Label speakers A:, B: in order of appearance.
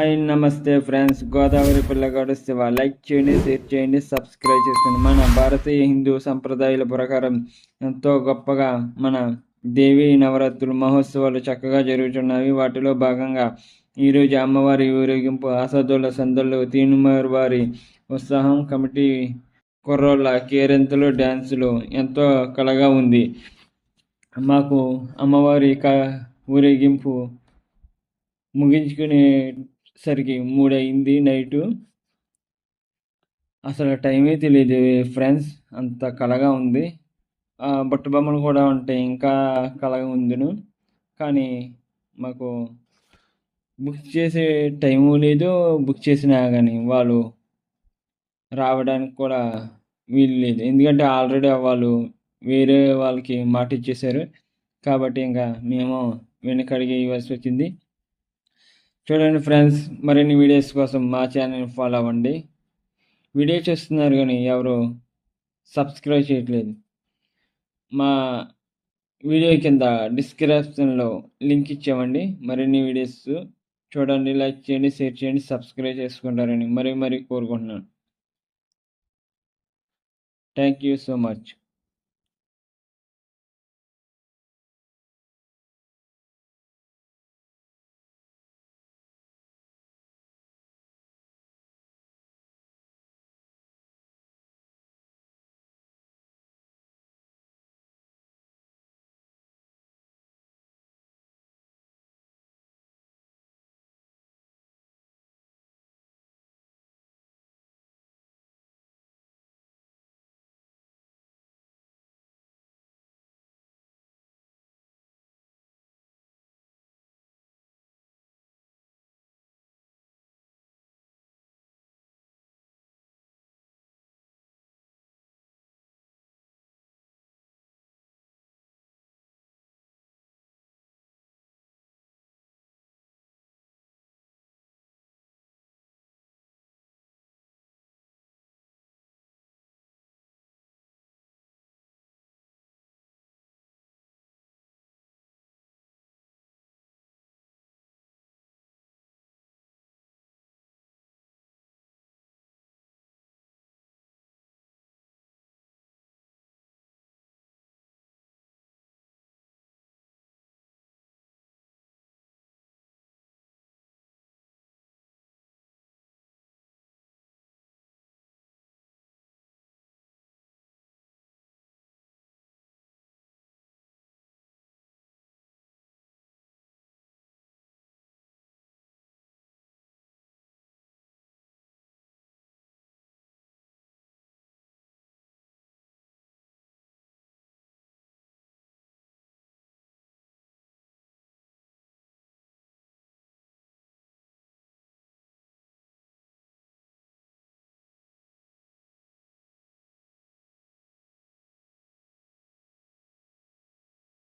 A: Hi నమస్తే friends. Godavari పిల్లగాడు Shiva. Like చేయండి షేర్ చేయండి సబ్స్క్రైబ్ చేసుకోండి. మన భారతీయ హిందూ సంప్రదాయాల ప్రకారం ఎంతో గొప్పగా మన దేవి నవరాత్రులు మహోత్సవాలు చక్కగా జరుగుతున్నవి వాటిలో భాగంగా ఈరోజు అమ్మవారి ఊరేగింపు ఆసాదుల సందళ్ళు తీనుమారు వారి ఉత్సాహం కమిటీ కుర్రోళ్ళ కేరింతలు డ్యాన్సులు ఎంతో కలగా ఉంది. మాకు అమ్మవారి క ఊరేగింపు ముగించుకునే సరికి మూడు అయింది నైటు. అసలు టైమే తెలియదు ఫ్రెండ్స్ అంత కలగా ఉంది. బుట్ట బొమ్మలు కూడా ఉంటాయి. ఇంకా కలగా ఉందిను. కానీ మాకు బుక్ చేసే టైము లేదు. బుక్ చేసినా కానీ వాళ్ళు రావడానికి కూడా వీలు లేదు. ఎందుకంటే ఆల్రెడీ వాళ్ళు వేరే వాళ్ళకి మాట ఇచ్చేశారు. కాబట్టి ఇంకా మేము వెనకడిగి ఇవ్వాల్సి వచ్చింది. చూడండి ఫ్రెండ్స్ మరిన్ని వీడియోస్ కోసం మా ఛానల్ ఫాలో అవ్వండి. వీడియో చూస్తున్నారు కానీ ఎవరు సబ్స్క్రైబ్ చేయట్లేదు. మా వీడియో కింద డిస్క్రిప్షన్లో లింక్ ఇచ్చామండి మరిన్ని వీడియోస్ చూడండి లైక్ చేయండి షేర్ చేయండి సబ్స్క్రైబ్ చేసుకుంటారని మరీ మరీ కోరుకుంటున్నాను. Thank you so much